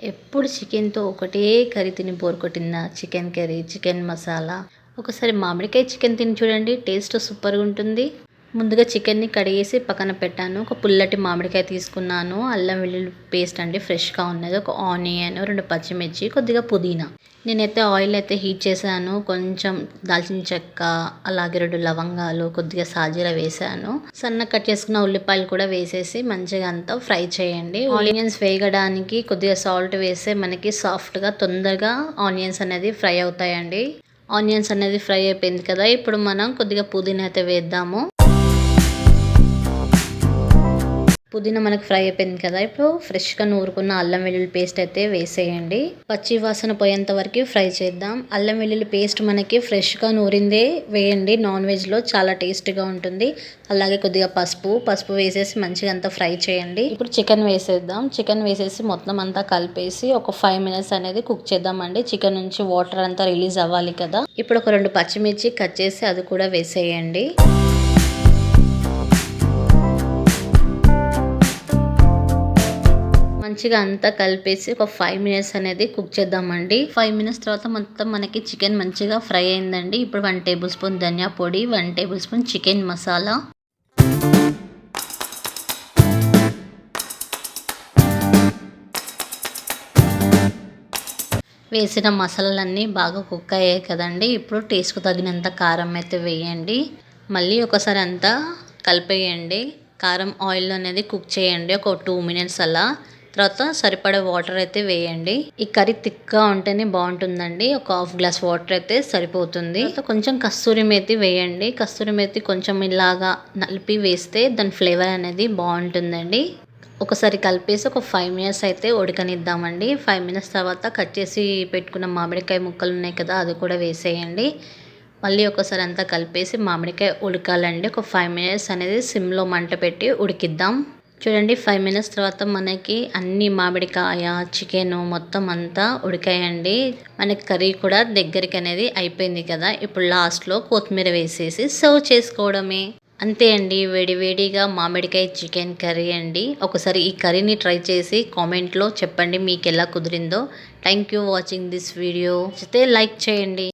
ఎప్పుడు చికెన్తో ఒకటే కర్రీ తిని బోర్ కొట్టిందా? Chicken curry chicken masala? ఒకసారి మామిడికాయ చికెన్ తిని చూడండి టేస్ట్ సూపర్గా ఉంటుంది. ముందుగా చికెన్ని కడిగేసి పక్కన పెట్టాను. ఒక పుల్లటి మామిడికాయ తీసుకున్నాను. అల్లం వెల్లుల్లి పేస్ట్ అండి ఫ్రెష్గా ఉన్నది. ఒక ఆనియన్ రెండు పచ్చిమిర్చి కొద్దిగా పుదీనా. నేనైతే ఆయిల్ అయితే హీట్ చేశాను. కొంచెం దాల్చిన చెక్క అలాగే రెండు లవంగాలు కొద్దిగా సాజీర వేసాను సన్న కట్ చేసుకున్న ఉల్లిపాయలు కూడా వేసేసి మంచిగా అంతా ఫ్రై చేయండి. ఆనియన్స్ వేగడానికి కొద్దిగా సాల్ట్ వేస్తే మనకి సాఫ్ట్గా తొందరగా ఆనియన్స్ అనేది ఫ్రై అవుతాయండి. ఆనియన్స్ అనేది ఫ్రై అయిపోయింది కదా ఇప్పుడు మనం కొద్దిగా పుదీనా అయితే వేద్దాము. పుదీనా మనకు ఫ్రై అయిపోయింది కదా. ఇప్పుడు ఫ్రెష్గా నూరుకున్న అల్లం వెల్లుల్లి పేస్ట్ అయితే వేసేయండి. పచ్చి వాసన పోయేంత వరకు ఫ్రై చేద్దాం. అల్లం వెల్లుల్లి పేస్ట్ మనకి ఫ్రెష్గా నూరిందే వేయండి. నాన్ వెజ్లో చాలా టేస్టీగా ఉంటుంది. అలాగే కొద్దిగా పసుపు పసుపు వేసేసి మంచిగా అంతా ఫ్రై చేయండి. ఇప్పుడు చికెన్ వేసేద్దాం. చికెన్ వేసేసి మొత్తం అంతా కలిపేసి ఒక ఫైవ్ మినిట్స్ అనేది కుక్ చేద్దామండి. చికెన్ నుంచి వాటర్ అంతా రిలీజ్ అవ్వాలి కదా. ఇప్పుడు ఒక రెండు పచ్చిమిర్చి కట్ చేసి అది కూడా వేసేయండి. మంచిగా అంతా కలిపేసి ఒక ఫైవ్ మినిట్స్ అనేది కుక్ చేద్దామండి. ఫైవ్ మినిట్స్ తర్వాత మొత్తం మనకి చికెన్ మంచిగా ఫ్రై అయిందండి. ఇప్పుడు వన్ టేబుల్ స్పూన్ ధనియా పొడి one tablespoon chicken masala వేసిన మసాలాలన్నీ బాగా కుక్ అయ్యాయి కదండి. ఇప్పుడు టేస్ట్కు తగినంత కారం అయితే వేయండి. మళ్ళీ ఒకసారి అంతా కలిపేయండి. కారం ఆయిల్ అనేది కుక్ చేయండి. ఒక టూ మినిట్స్ అలా. తర్వాత సరిపడే వాటర్ అయితే వేయండి. ఈ కర్రీ థిక్గా ఉంటేనే బాగుంటుందండి. ఒక హాఫ్ గ్లాస్ వాటర్ అయితే సరిపోతుంది. కొంచెం కస్తూరి మేతి వేయండి. కస్తూరి మేతి కొంచెం ఇలాగా నలిపి వేస్తే దాని ఫ్లేవర్ అనేది బాగుంటుందండి. ఒకసారి కలిపేసి ఒక ఫైవ్ మినిట్స్ అయితే ఉడకనిద్దామండి. ఫైవ్ మినిట్స్ తర్వాత కట్ చేసి పెట్టుకున్న మామిడికాయ ముక్కలు ఉన్నాయి కదా అది కూడా వేసేయండి. మళ్ళీ ఒకసారి అంతా కలిపేసి మామిడికాయ ఉడకాలండి. ఒక ఫైవ్ మినిట్స్ అనేది సిమ్లో మంట పెట్టి ఉడికిద్దాం. చూడండి ఫైవ్ మినిట్స్ తర్వాత మనకి అన్ని మామిడికాయ చికెన్ మొత్తం అంతా ఉడికాయండి. మనకి కర్రీ కూడా దగ్గరికి అనేది అయిపోయింది కదా. ఇప్పుడు లాస్ట్లో కొత్తిమీర వేసేసి సర్వ్ చేసుకోవడమే. అంతే అండి వేడివేడిగా మామిడికాయ చికెన్ కర్రీ అండి. ఒకసారి ఈ కర్రీని ట్రై చేసి కామెంట్లో చెప్పండి మీకు ఎలా కుదిరిందో. Thank you watching this video అయితే లైక్ చేయండి.